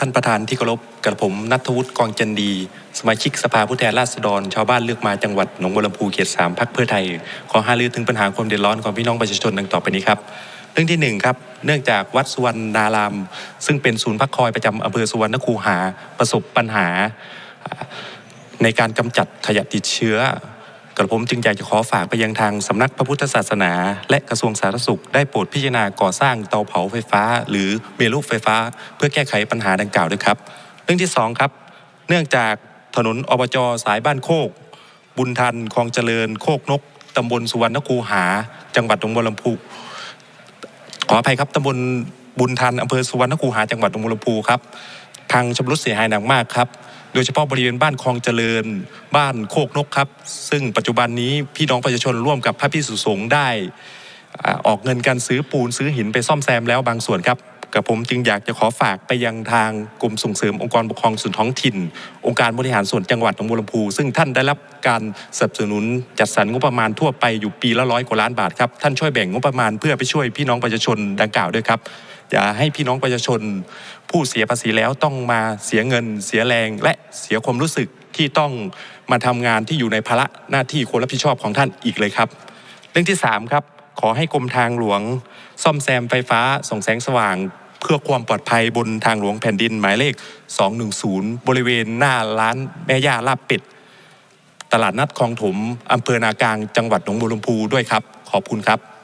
ท่านประธานที่เคารพกระผมนัทวุฒิกองจันดี สมาชิกสภาผู้แทนราษฎร ชาวบ้านเลือกมาจังหวัดหนองบัวลำพูเขตสามพักเพื่อไทย ขอหารือถึงปัญหาความเดือดร้อนของพี่น้องประชาชนดังต่อไปนี้ครับเรื่องที่หนึ่งครับเนื่องจากวัดสุวรรณาราม ซึ่งเป็นศูนย์พักคอยประจำอำเภอสุวรรณคูหาประสบปัญหาในการกำจัดขยะติดเชื้อ กระผมจึงอยากจะขอฝากไปยังทางสำนักพระพุทธศาสนา และกระทรวงสาธารณสุข ได้โปรดพิจารณาก่อสร้างเตาเผาไฟฟ้า หรือเมลูกไฟฟ้า เพื่อแก้ไขปัญหาดังกล่าวด้วยครับ เรื่องที่สองครับ เนื่องจากถนนอบจสายบ้านโคก บุญทันคลองเจริญ โคกนกตำบลสุวรรณคูหา จังหวัดหนองบัวลำพูขออภัยครับตำบลบุญทันอำเภอสุวรรณคูหาจังหวัดหนองบัวลำพูครับ พังชำรุดเสียหายหนักมากครับโดยเฉพาะบริเวณบ้านคลองเจริญ บ้านโคกนกครับ ซึ่งปัจจุบันนี้พี่น้องประชาชนร่วมกับพระพิสุสงฆ์ได้อออกเงินการซื้อปูนซื้อหินไปซ่อมแซมแล้วบางส่วนครับ กับผมจึงอยากจะขอฝากไปยังทางกรมส่งเสริมองค์กรปกครองส่วนท้องถิ่น องค์การบริหารส่วนจังหวัดหนองบัวลำพูซึ่งท่านได้รับการสนับสนุนจัดสรรงบประมาณทั่วไปอยู่ปีละร้อยกว่าล้านบาทครับท่านช่วยแบ่งงบประมาณเพื่อไปช่วยพี่น้องประชาชนดังกล่าวด้วยครับอย่าให้พี่น้องประชาชน ผู้เสียภาษีแล้วต้องมาเสียเงิน เสียแรง และเสียความรู้สึกที่ต้องมาทำงานที่อยู่ในภาระหน้าที่ควรรับผิดชอบของท่านอีกเลยครับ เรื่องที่สามครับ ขอให้กรมทางหลวง ซ่อมแซมไฟฟ้า ส่องแสงสว่าง เพื่อความปลอดภัยบนทางหลวงแผ่นดินหมายเลข 210 บริเวณหน้าร้านแม่ย่าลาบเป็ดตลาดนัดคลองถมอำเภอนากลางจังหวัดหนองบัวลำพูด้วยครับ ขอบคุณครับ